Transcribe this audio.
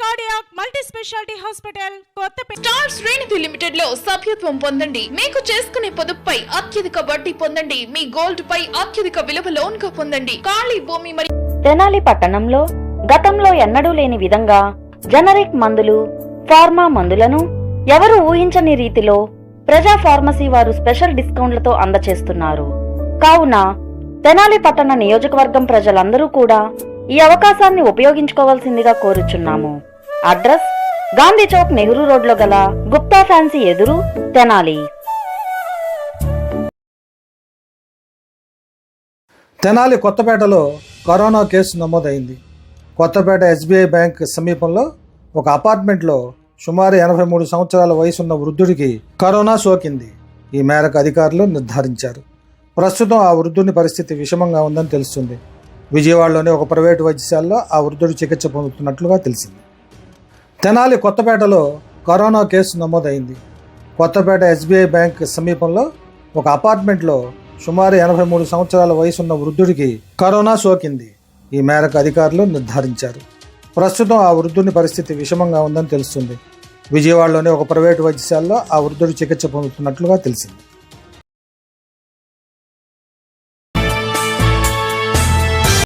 Cardiac multi speciality hospital Kothapeta star శ్రేణిధి లిమిటెడ్లో సభ్యత్వం పొందండి. మీకు చేసుకునే పొదుపుపై అత్యధిక వడ్డీ పొందండి. మీ గోల్డ్ పై అత్యధిక విలువ లోన్గా పొందండి. ఖాళీ భూమి మరియు తెనాలి పట్టణంలో గతంలో ఎన్నడూ లేని విధంగా జనరిక్ మందులు ఫార్మా మందులను ఎవరు ఊహించని రీతిలో ప్రజా ఫార్మసీ వారు స్పెషల్ డిస్కౌంట్లతో అందచేస్తున్నారు. కావున తెనాలి పట్టణ నియోజకవర్గం ప్రజలందరూ కూడా ఈ అవకాశాన్ని ఉపయోగించుకోవాల్సిందిగా కోరుచున్నాము. అడ్రస్ గాంధీ చౌక్ నెహ్రూ రోడ్లో గల గుప్తా ఫ్యాన్సీ ఎదురు తెనాలి. తెనాలి కొత్తపేటలో కరోనా కేసు నమోదైంది. కొత్తపేట ఎస్బీఐ బ్యాంక్ సమీపంలో ఒక అపార్ట్మెంట్లో సుమారు ఎనభై మూడు సంవత్సరాల వయసున్న వృద్ధుడికి కరోనా సోకింది. ఈ మేరకు అధికారులు నిర్ధారించారు. ప్రస్తుతం ఆ వృద్ధుని పరిస్థితి విషమంగా ఉందని తెలుస్తుంది. విజయవాడలోని ఒక ప్రైవేటు వైద్యశాలలో ఆ వృద్ధుడు చికిత్స పొందుతున్నట్లుగా తెలిసింది. తెనాలి కొత్తపేటలో కరోనా కేసు నమోదైంది. కొత్తపేట ఎస్బీఐ బ్యాంక్ సమీపంలో ఒక అపార్ట్మెంట్లో సుమారు ఎనభై మూడు సంవత్సరాల వయసున్న వృద్ధుడికి కరోనా సోకింది. ఈ మేరకు అధికారులు నిర్ధారించారు. ప్రస్తుతం ఆ వృద్ధుని పరిస్థితి విషమంగా ఉందని తెలుస్తుంది. విజయవాడలోని ఒక ప్రైవేటు వైద్యశాలలో ఆ వృద్ధుడు చికిత్స పొందుతున్నట్లుగా తెలిసింది.